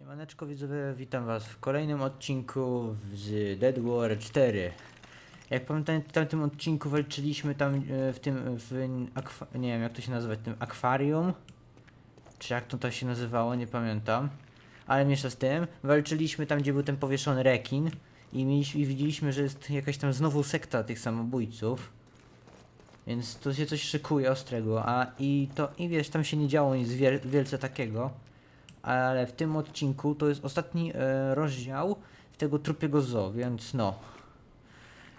Siemaneczko widzowie, witam was w kolejnym odcinku z Dead War 4. Jak pamiętam w tamtym odcinku walczyliśmy tam e, w tym, w nie wiem jak to się nazywa, tym akwarium? Czy jak to, to się nazywało, nie pamiętam. Ale mniejsza z tym, walczyliśmy tam gdzie był ten powieszony rekin i, mieliśmy, i widzieliśmy, że jest jakaś tam znowu sekta tych samobójców. Więc tu się coś szykuje ostrego, a i to, i wiesz, tam się nie działo nic wiel- wielce takiego ale w tym odcinku to jest ostatni e, rozdział tego trupiego zoo, więc no.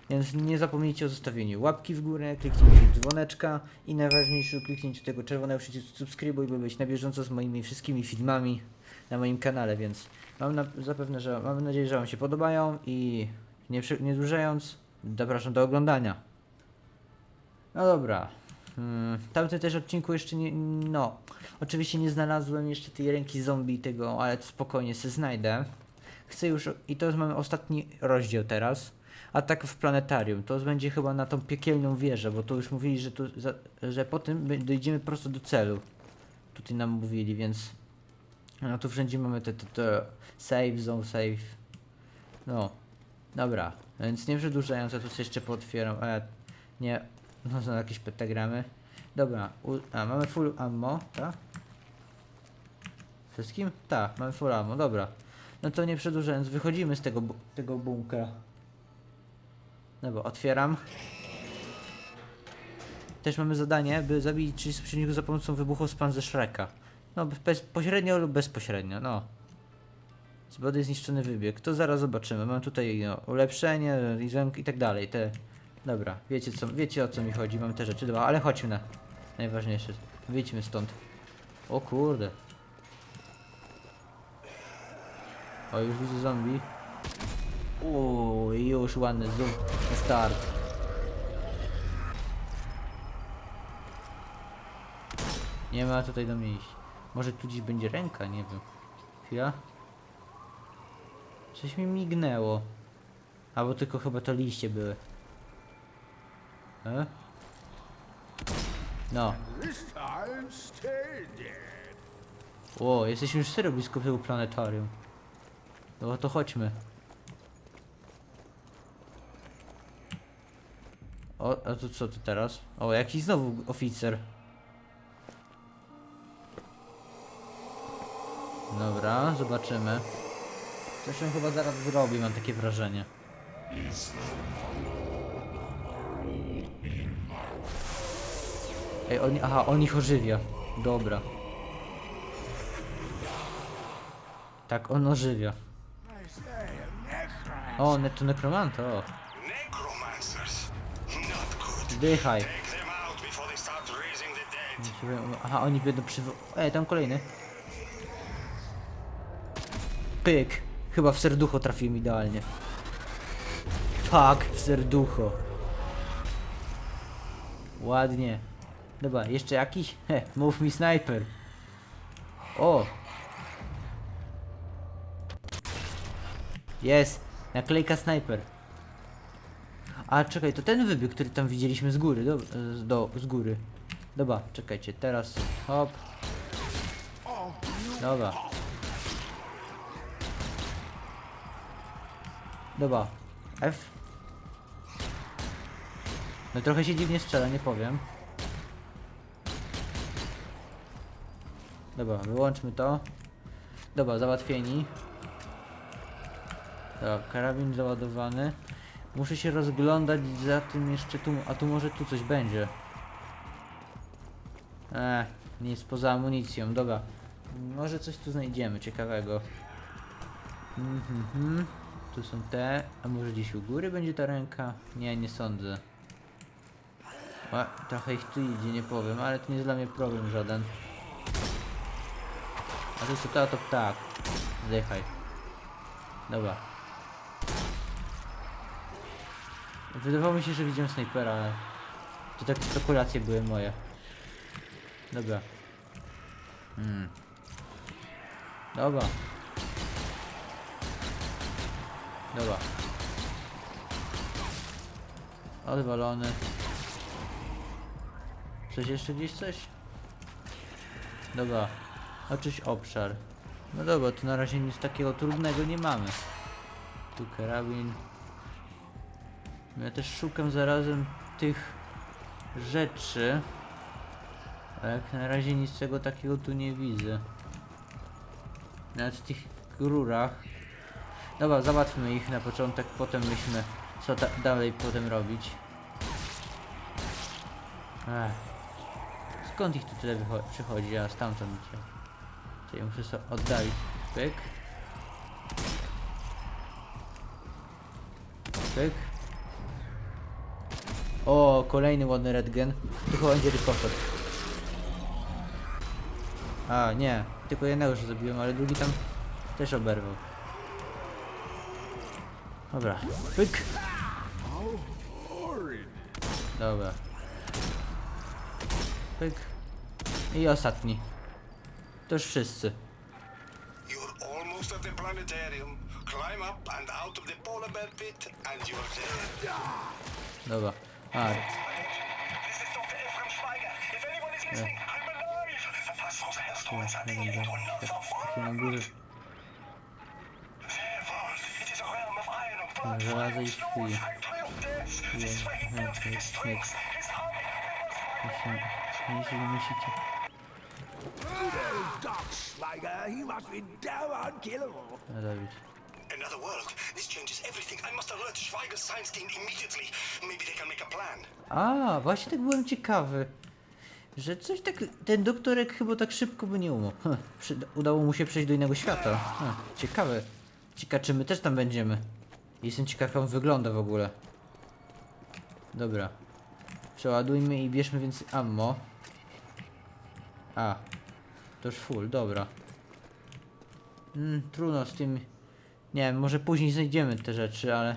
Więc nie zapomnijcie o zostawieniu łapki w górę, kliknięciu dzwoneczka i najważniejsze kliknięciu tego czerwonego przycisku subskrybuj, by być na bieżąco z moimi wszystkimi filmami na moim kanale, więc mam na, zapewne, że mam nadzieję, że Wam się podobają i nie, nie zapraszam do oglądania. No dobra. Hmm, w tamtym też odcinku jeszcze nie. No. Oczywiście nie znalazłem jeszcze tej ręki zombie tego, ale spokojnie sobie znajdę. Chcę już. I to jest mamy ostatni rozdział teraz. Atak w planetarium. To będzie chyba na tą piekielną wieżę, bo to już mówili, że, tu, że po tym dojdziemy prosto do celu. Tutaj nam mówili, więc. No tu wszędzie mamy te, te, te save, zone save. No. Dobra, więc nie przedłużając, ja tu jeszcze pootwieram. E, nie, no są jakieś pentagramy. Dobra, u, a mamy full ammo, tak? Wszystkim? Tak, mamy full ammo, dobra. No to nie przedłużając, wychodzimy z tego, bu- tego bunkra. Dobra, otwieram. Też mamy zadanie, by zabić 30 przeciwników za pomocą wybuchu z pan ze Shreka. No, bezpośrednio lub bezpośrednio, no. Zbody zniszczony wybieg. To zaraz zobaczymy. Mam tutaj no, ulepszenie i tak dalej. Te. Dobra, wiecie co, wiecie o co mi chodzi. Mam te rzeczy. Dobra, ale chodźmy na najważniejsze. Wyjdźmy stąd. O kurde. O, już widzę zombie. Uuu, już ładny zoom. Start. Nie ma tutaj do mnie iść. Może tu gdzieś będzie ręka, nie wiem. Chwila. Coś mi mignęło. Albo tylko chyba to liście były. E? No. O, jesteśmy już serio blisko tego planetarium. No to chodźmy. O, a to co to teraz? O, jakiś znowu oficer. Dobra, zobaczymy. Coś on chyba zaraz zrobi, mam takie wrażenie. Ej, on, aha, on ich ożywia. Dobra. Tak, on ożywia. O, ne to nekromanta, o. Dychaj. Aha, oni będą przywo... Ej, tam kolejny. Pyk. Chyba w serducho trafiłem idealnie. Tak, w serducho. Ładnie. Dobra, jeszcze jakiś? He, mów mi snajper. O! Jest! Naklejka snajper. A czekaj, to ten wybieg, który tam widzieliśmy z góry, do, do, z góry. Dobra, czekajcie, teraz hop. Dobra. Dobra. F. No trochę się dziwnie strzela, nie powiem. Dobra, wyłączmy to. Dobra, załatwieni. Dobra, karabin załadowany. Muszę się rozglądać za tym jeszcze tu, a tu może tu coś będzie. Eee, nic poza amunicją, dobra. Może coś tu znajdziemy ciekawego. Mhm. Tu są te, a może gdzieś u góry będzie ta ręka? Nie, nie sądzę. A, trochę ich tu idzie, nie powiem, ale to nie jest dla mnie problem żaden. A co to, to ptak. Dobra. Wydawało mi się, że widziałem snajpera, ale... To takie spekulacje były moje. Dobra. Hmm. Dobra. Dobra. Odwalony. Coś jeszcze gdzieś coś? Dobra. Oczyś obszar. No dobra, to na razie nic takiego trudnego nie mamy. Tu karabin. No Ja też szukam zarazem tych rzeczy. Ale jak na razie nic czego takiego tu nie widzę. Nawet w tych rurach. Dobra, załatwmy ich na początek, potem myślmy co dalej potem robić. Ech. Skąd ich tu tyle przychodzi? A stamtąd idzie. Czyli muszę sobie oddalić. Pyk. Pyk. O, kolejny ładny redgen. Tu chyba będzie rykoszet. A, nie. Tylko jednego już zabiłem, ale drugi tam też oberwał. Dobra. Pyk. Dobra. Pyk. I ostatni. Też wszyscy. You're almost at the planetarium. Climb up and out of the polar bear pit and you're there. Dobra. A. Nie. Na górze. Żelazo i chuje. Nie, nie, nie, nie. Musicie, musicie. No Dawid. Another world. This changes everything. I must alert Schweiger's science team immediately. Maybe they can make a plan. A, właśnie tak byłem ciekawy. Że coś tak. Ten doktorek chyba tak szybko by nie umarł. Przy, udało mu się przejść do innego świata. Hm, ciekawe. Ciekawe, czy my też tam będziemy. Jestem ciekaw, jak on wygląda w ogóle. Dobra. Przeładujmy i bierzmy więcej ammo. A. To już full, dobra. Mm, trudno z tym. Nie wiem, może później znajdziemy te rzeczy, ale.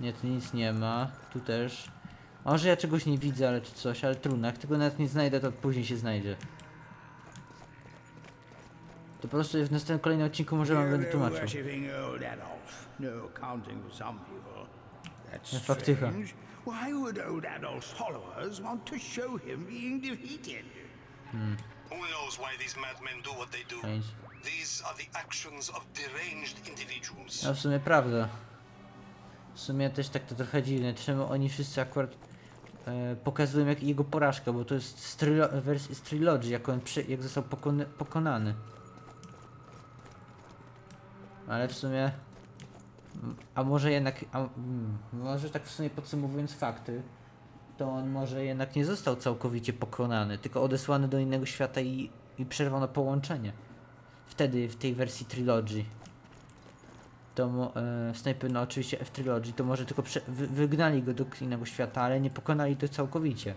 Nie, tu nic nie ma. Tu też. Może ja czegoś nie widzę, ale czy coś, ale trudno. Jak tego nawet nie znajdę, to później się znajdzie. To po prostu w następnym kolejnym odcinku może wam będę tłumaczył. No. That's strange. Why would old Adolf's followers want to show him being defeated? Who knows why these madmen do what they do? These are the actions of deranged individuals. No w sumie prawda. W sumie też tak to trochę dziwne. Czemu oni wszyscy akurat e, pokazują jak jego porażka, bo to jest z, trilo- wersji z trilogii, jak on przy, jak został pokony, pokonany. Ale w sumie. A może jednak. A, mm, może tak w sumie podsumowując fakty, to on może jednak nie został całkowicie pokonany, tylko odesłany do innego świata i, i przerwano połączenie. Wtedy w tej wersji trilogii to e, Sniper, no oczywiście F Trilogy, to może tylko prze- wy- wygnali go do innego świata, ale nie pokonali to całkowicie.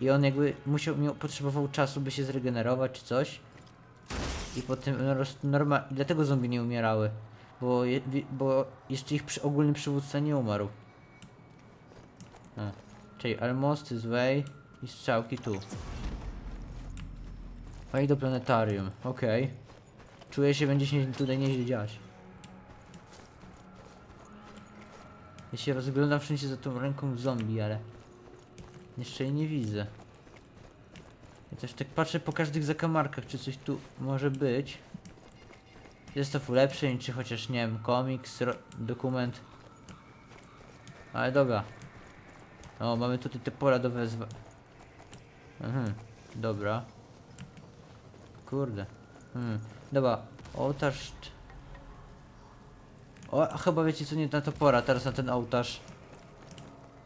I on jakby musiał, miał, potrzebował czasu, by się zregenerować czy coś. I potem no, roz- norma- i dlatego zombie nie umierały. Bo, je, bo jeszcze ich przy, ogólny przywódca nie umarł. A. Czyli Almost is way i strzałki tu. Wej do planetarium, okej. Czuję się, będzie się tutaj nieźle dziać. Ja się rozglądam wszędzie za tą ręką zombie, ale jeszcze jej nie widzę. Ja też tak patrzę po każdych zakamarkach, czy coś tu może być. Zestaw ulepszeń, czy chociaż nie wiem, komiks, dokument. Ale dobra. O, mamy tutaj te pola do wezwa. Mhm, dobra. Kurde. Hmm. Dobra, ołtarz. O, chyba wiecie co nie na to pora, teraz na ten ołtarz.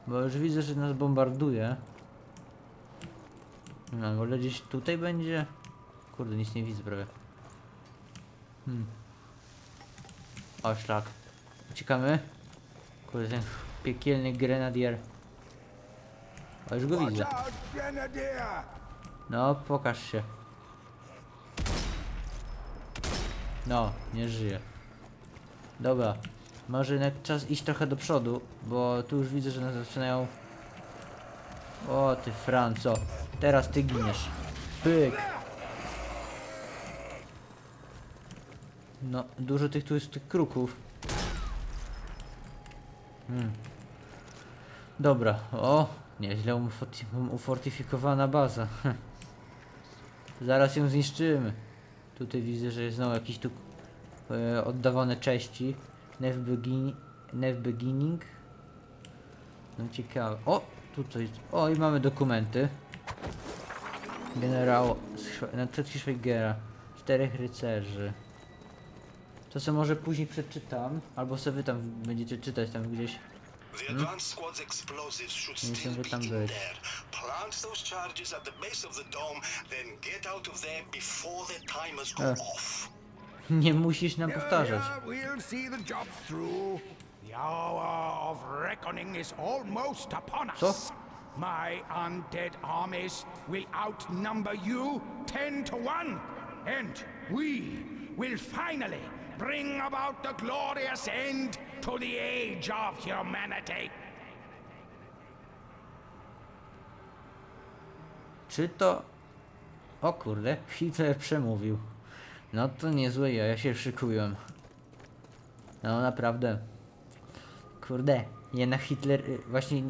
Bo już widzę, że nas bombarduje. No, może gdzieś tutaj będzie? Kurde, nic nie widzę prawie. Hmm. O, szlak. Uciekamy? Kurde, ten piekielny grenadier. O, już go widzę. No, pokaż się. No, nie żyje. Dobra, może jednak czas iść trochę do przodu, bo tu już widzę, że nas zaczynają... O ty Franco, teraz ty giniesz. Pyk. No, dużo tych tu jest tych kruków. Hmm. Dobra, o, nieźle uforty- ufortyfikowana baza. Zaraz ją zniszczymy. Tutaj widzę, że jest znowu jakiś tu e, oddawane części. Nev, begin, Beginning. No ciekawe. O! Tutaj. O i mamy dokumenty. Generał Natecji Schweigera. Czterech rycerzy. To co może później przeczytam. Albo sobie wy tam będziecie czytać tam gdzieś. The advanced squad's explosives should Nie still chcę, be by tam in być. there. Plant those charges at the base of the dome, then get out of there before the timers go off. Nie musisz nam powtarzać. yeah, we'll see the job through. The hour of reckoning is almost upon us. Co? My undead armies will outnumber you ten to one, and we will finally bring about the glorious end to the age of humanity. Czy to... O kurde, Hitler przemówił. No to niezłe ja, ja się szykuję. No naprawdę. Kurde, jednak Hitler... y, Właśnie,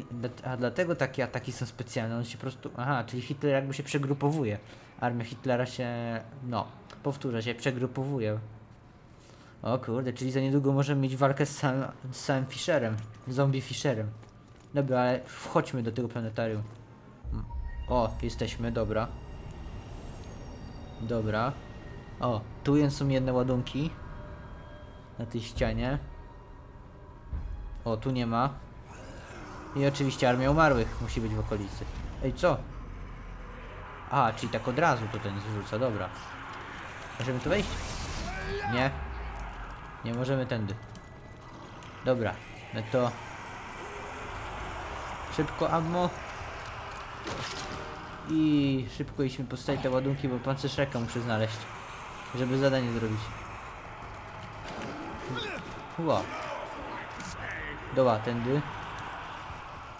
a dlatego takie ataki są specjalne, on się po prostu... Aha, czyli Hitler jakby się przegrupowuje. Armia Hitlera się... No, powtórzę się, przegrupowuje. O kurde, czyli za niedługo możemy mieć walkę z samym, z samym Fischerem. Zombie Fischerem. Dobra, ale wchodźmy do tego planetarium. O, jesteśmy, dobra. Dobra. O, tu są jedne ładunki. Na tej ścianie. O, tu nie ma. I oczywiście armia umarłych musi być w okolicy. Ej, co? A, czyli tak od razu to ten zrzuca, dobra. Możemy tu wejść? Nie. Nie możemy tędy. Dobra, no to... Szybko ammo. I szybko idźmy postawić te ładunki, bo pancerz muszę znaleźć. Żeby zadanie zrobić. Ła. Dobra, tędy.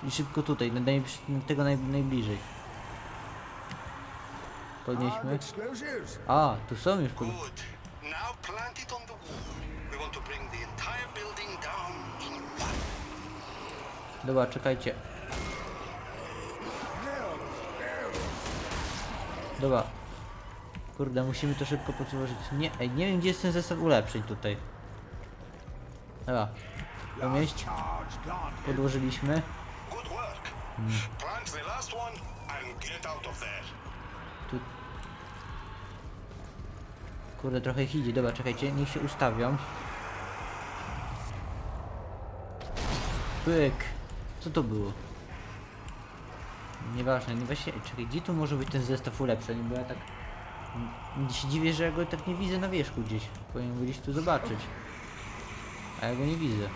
I szybko tutaj, do naj, tego naj, najbliżej. Podnieśmy. A, tu są już pod... Dobra, czekajcie. Dobra. Kurde, musimy to szybko podłożyć. Nie, ej, nie wiem gdzie jest ten zestaw ulepszeń tutaj. Dobra. Gone. Podłożyliśmy. Good Tu... Kurde, trochę ich idzie. Dobra, czekajcie, niech się ustawią. Pyk. Co to było? Nieważne, nie właśnie. Czekaj, gdzie tu może być ten zestaw ulepszeń? Bo ja tak. się dziwię, że ja go tak nie widzę na wierzchu gdzieś. Powinien gdzieś tu zobaczyć. A ja go nie widzę.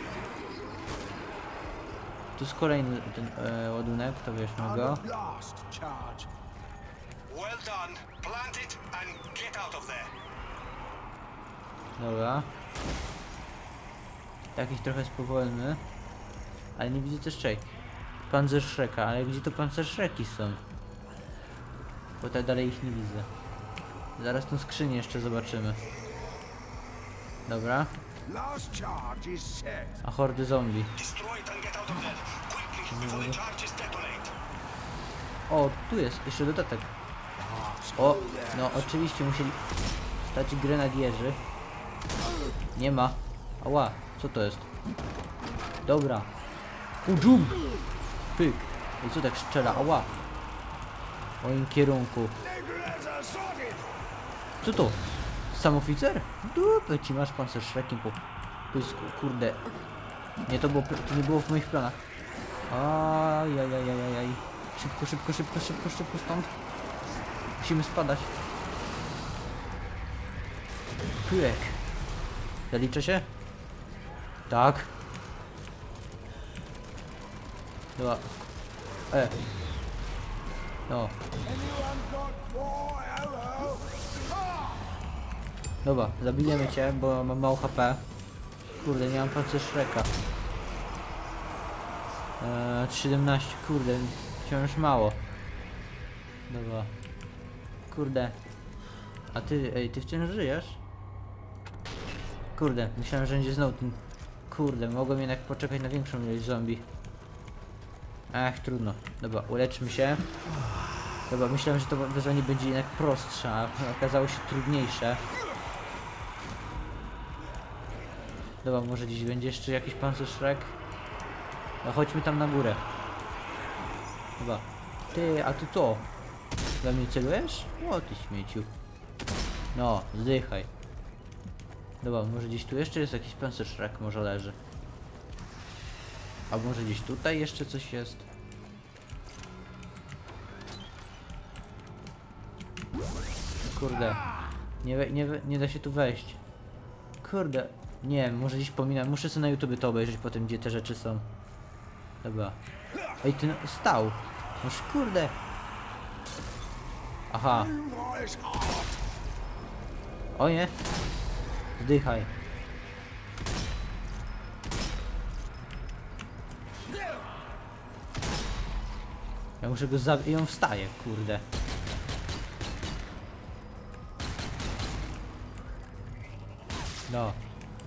Tu jest kolejny ten e, ładunek, to weźmy On go. Well done. Plant it and get out of there. Dobra. Jakiś trochę spowolny. Ale nie widzę też czej. Panzerschreka, ale gdzie to panzerschreki są? Bo tak dalej ich nie widzę. Zaraz tą skrzynię jeszcze zobaczymy. Dobra. Last charge is set. A hordy zombie. Destroy it and get out of there. Quickly, before the charges detonate. O, tu jest, jeszcze dodatek. O, no oczywiście musieli stać grenadierzy. Nie ma. Ała, co to jest? Dobra. Udżum! Pyk. I co tak strzela? Ała. W moim kierunku. Co to? Sam oficer? Dupę ci masz pan ze szrekiem po... Jest, kurde... Nie, to było, to nie było w moich planach. Ajajajajaj. Szybko, szybko, szybko, szybko, szybko stąd. Musimy spadać. Pyk. Zaliczę się? Tak. Dobra. E. No. Dobra, zabijemy cię, bo mam mało HP. Kurde, nie mam pancerz Shreka. Eee, 17, kurde, wciąż mało. Dobra. Kurde. A ty, ej, ty wciąż żyjesz? Kurde, myślałem, że będzie znowu ten... Kurde, mogłem jednak poczekać na większą ilość zombie. Ach, trudno. Dobra, uleczmy się. Chyba myślałem, że to wyzwanie będzie jednak prostsze, a okazało się trudniejsze. Dobra, może gdzieś będzie jeszcze jakiś pancerz-szrek? No chodźmy tam na górę. Chyba. Ty, a ty co? We mnie celujesz? O ty śmieciu. No, zdychaj. Dobra, może gdzieś tu jeszcze jest jakiś pancerz-szrek, może leży. A może gdzieś tutaj jeszcze coś jest? Kurde. Nie, nie, nie da się tu wejść. Kurde. Nie może gdzieś pominam. Muszę sobie na YouTube to obejrzeć potem, gdzie te rzeczy są. Dobra. Ej, ty no, stał. Noż kurde. Aha. O nie. Zdychaj. Ja muszę go zabić. I on wstaje, kurde. No.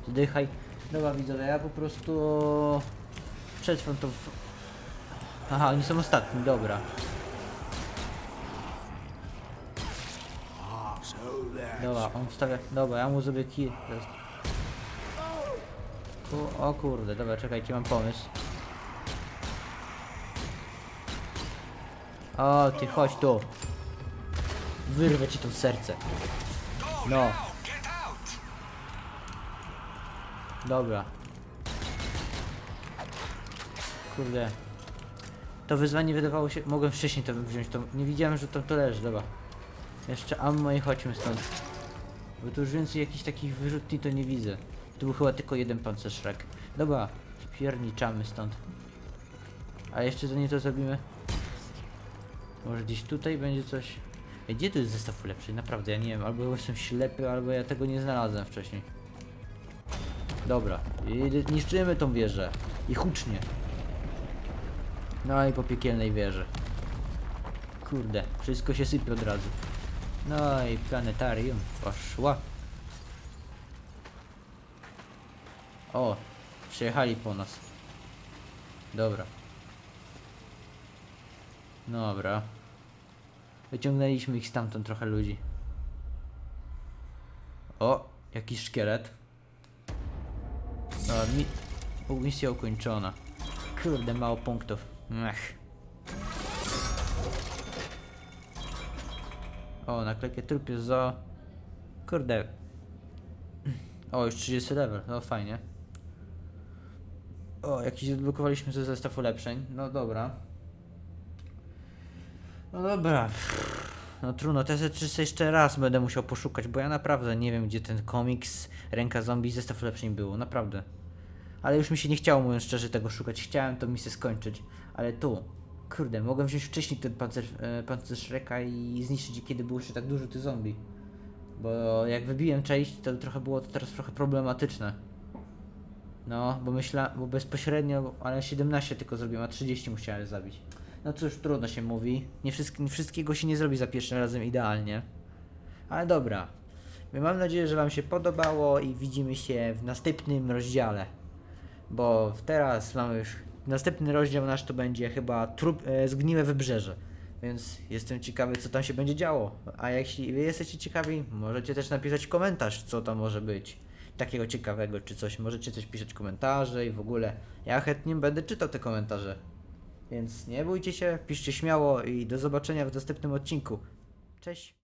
Zdychaj. Dobra widzowie, ja po prostu... Przetrwam to w... Aha, oni są ostatni, dobra. Dobra, on wstawia. Dobra, ja mu zrobię kill. Teraz. Ku... O kurde, dobra, czekajcie, mam pomysł. O, ty chodź tu. Wyrwę ci to serce. No, dobra. Kurde. To wyzwanie wydawało się. Mogłem wcześniej to wziąć. To nie widziałem, że tam to leży, dobra. Jeszcze ammo i chodźmy stąd. Bo tu już więcej jakichś takich wyrzutni to nie widzę. Tu był chyba tylko jeden pancerz-szrek. Dobra, spierniczamy stąd. A jeszcze zanim to zrobimy... Może gdzieś tutaj będzie coś... Ej, gdzie tu jest zestaw ulepszeń? Naprawdę, ja nie wiem. Albo jestem ślepy, albo ja tego nie znalazłem wcześniej. Dobra, i niszczymy tą wieżę. I hucznie. No i po piekielnej wieży. Kurde, wszystko się sypie od razu. No i planetarium poszła. O, przyjechali po nas. Dobra. Dobra. Wyciągnęliśmy ich stamtąd trochę ludzi. O, jakiś szkielet. A, mi... misja ukończona. Kurde, mało punktów. Ech. O, naklejkę trupie za... Kurde. O, już 30 level, no fajnie. O, jakiś odblokowaliśmy sobie zestaw ulepszeń. No dobra. No dobra. No trudno, te rzeczy jeszcze raz będę musiał poszukać, bo ja naprawdę nie wiem, gdzie ten komiks Ręka Zombie zestaw ulepszeń było, naprawdę. Ale już mi się nie chciało, mówiąc szczerze, tego szukać. Chciałem to misję skończyć, ale tu, kurde, mogłem wziąć wcześniej ten pancer, e, pancerz i zniszczyć, kiedy było jeszcze tak dużo tych zombie. Bo jak wybiłem część, to trochę było to teraz trochę problematyczne. No, bo myślę, bo bezpośrednio, ale 17 tylko zrobiłem, a 30 musiałem zabić. No cóż, trudno się mówi. Nie, nie wszystkiego się nie zrobi za pierwszym razem idealnie. Ale dobra. Mam nadzieję, że Wam się podobało i widzimy się w następnym rozdziale. Bo teraz mamy już. Następny rozdział nasz to będzie chyba trup, e, zgniłe wybrzeże. Więc jestem ciekawy, co tam się będzie działo. A jeśli Wy jesteście ciekawi, możecie też napisać komentarz, co tam może być takiego ciekawego, czy coś. Możecie coś pisać komentarze i w ogóle. Ja chętnie będę czytał te komentarze. Więc nie bójcie się, piszcie śmiało i do zobaczenia w następnym odcinku. Cześć!